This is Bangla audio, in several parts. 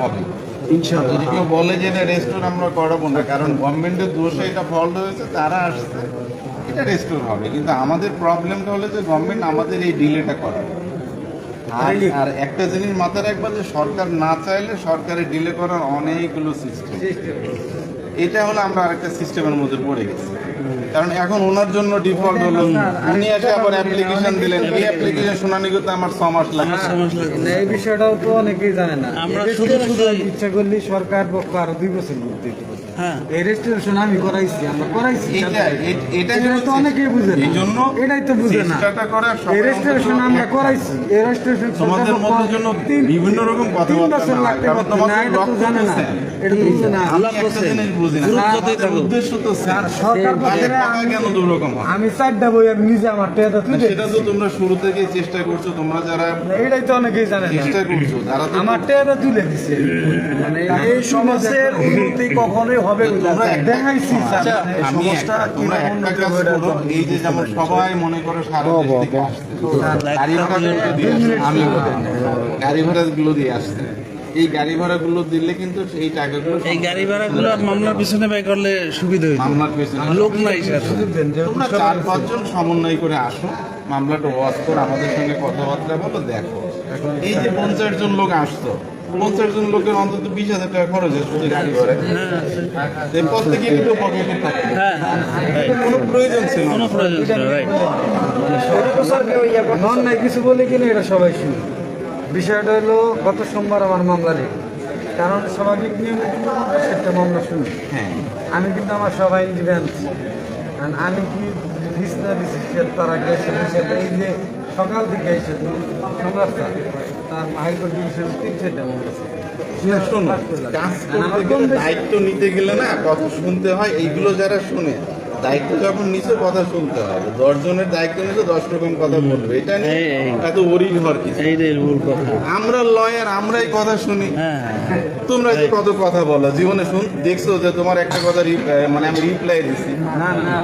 হবে যদি কেউ বলে যে এটা রেস্টোর আমরা করাবো না কারণ গভর্নমেন্টের দোষে এটা ফল্ট হয়েছে তারা আসছে এটা রেস্টোর হবে। কিন্তু আমাদের প্রবলেমটা হলো যে গভর্নমেন্ট আমাদের এই ডিলেটা করে। আর আর একটা জিনিস মাথায় রাখবা যে সরকার না চাইলে সরকারের ডিলে করার অনেকগুলো সিস্টেম এটা হলো আমরা আরেকটা সিস্টেমের মধ্যে পড়ে গেছি। কারণ এখন ওনার জন্য ডিফল্ট হলো উনি এসে আবার অ্যাপ্লিকেশন দিলেন। এই অ্যাপ্লিকেশন শুনানি করতে আমার ছ মাস লাগে। না, এই বিষয়টাও তো অনেকেই জানে না। আমরা শুধু শুধু ইচ্ছা করলে সরকার পক্ষ আরও দুই বছর দিতে পারে। হ্যাঁ। এই রেজিস্ট্রেশন আমি করাইছি আমরা করাইছি এটা তো অনেকেই বুঝে না। এই এটাই তো বুঝে না। এই রেজিস্ট্রেশন আমরা করাইছি। এই রেজিস্ট্রেশন তোমাদের মধ্যে জন্য বিভিন্ন রকম কথাবার্তা বছর লাগতে কারণ পারতো তোমাদের না, এটা তো জানে না। এটা তো বুঝে না। আমি একটা জিনিস বুঝি না। গ্রুপ যতই আমাদের থাকুক। উদ্দেশ্য তো স্যার। সরকার বাজারে কেন দুরকম আমি চারটা বই আমি নিজে আমার সেটা তো তোমরা শুরু থেকে চেষ্টা করছ তোমরা যারা এটাই তো অনেকেই জানে চেষ্টা করছ যারা আমার টেয়াটা তুলে দিছে। মানে এই সমাজের উন্নতি কখনোই হবে দেখাইছি আচ্ছা, এই আমি তোমরা একটা কাজ করো, এই যে যেমন সবাই মনে করো সারা দেশ থেকে আসছে। গাড়ি। আমি গাড়ি ভাড়াগুলো দিয়ে আসছে। এই গাড়ি ভাড়াগুলো দিলে কিন্তু এই টাকাগুলো এই গাড়ি ভাড়াগুলো মামলার পিছনে ব্যয় করলে সুবিধা হইতো। মামলার পেছনে। লোক নাই তোমরা চার পাঁচজন সমন্বয় করে আসো। মামলাটা ওয়াশ করে আমাদের সঙ্গে কথাবার্তা বলো দেখো। এই যে পঞ্চাশ জন লোক আসতো পঞ্চাশ জন লোকের অন্তত বিশ হাজার টাকা খরচ হয় গাড়ি ভাড়া প্রত্যেকে একটু পকেটে থাকে হ্যাঁ কোনো প্রয়োজন ছিল না। কোনো প্রয়োজন ছিল নন নাই কিছু বলে কিনা এটা সবাই শুনে। বিষয়টা হলো গত সোমবার আমার মামলা নেই কারণ স্বাভাবিক নিয়মে কিন্তু আমরা সেটা মামলা শুনি। হ্যাঁ। আমি কিন্তু আমার সবাই ডিফেন্স আমি কি দিস না দিছি সে তারা গেছে এই যে সকাল থেকে এসে তার গেলে দায়িত্ব নিতে গেলে না কথা শুনতে হয় এইগুলো যারা শুনে দায়িত্ব যখন নিচে কথা শুনতে হবে। দশ জনের দায়িত্ব নিচে দশ রকম কথা বলবে। এটা নিয়ে। এত ওরিং কথা। আমরা লয়ার আমরাই কথা শুনি। হ্যাঁ। তোমরা যে কত কথা বলো জীবনে শুন দেখছ যে তোমার একটা কথা মানে আমি রিপ্লাই দিছি। না না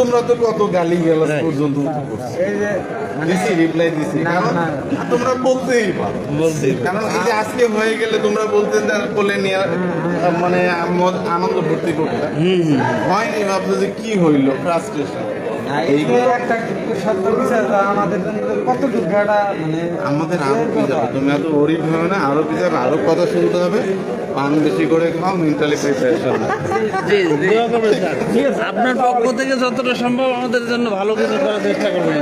তোমরা তো কত গালি গেলাস পর্যন্ত এই যে দিছি রিপ্লাই দিছি। কারণ তোমরা বলতেই পারো। কারণ এই যে আজকে হয়ে গেলে তোমরা বলতে বলে নিয়ে মানে আনন্দ ভর্তি করতে। হয়নি ভাবছ যে কি হইল? ফ্রাস্ট্রেশন আমাদের আরও কি তুমি ভাবে না কথা শুনতে হবে পান বেশি করে খাও মেন্টালি আপনার পক্ষ থেকে যতটা সম্ভব আমাদের জন্য ভালো কিছু করার চেষ্টা করবেন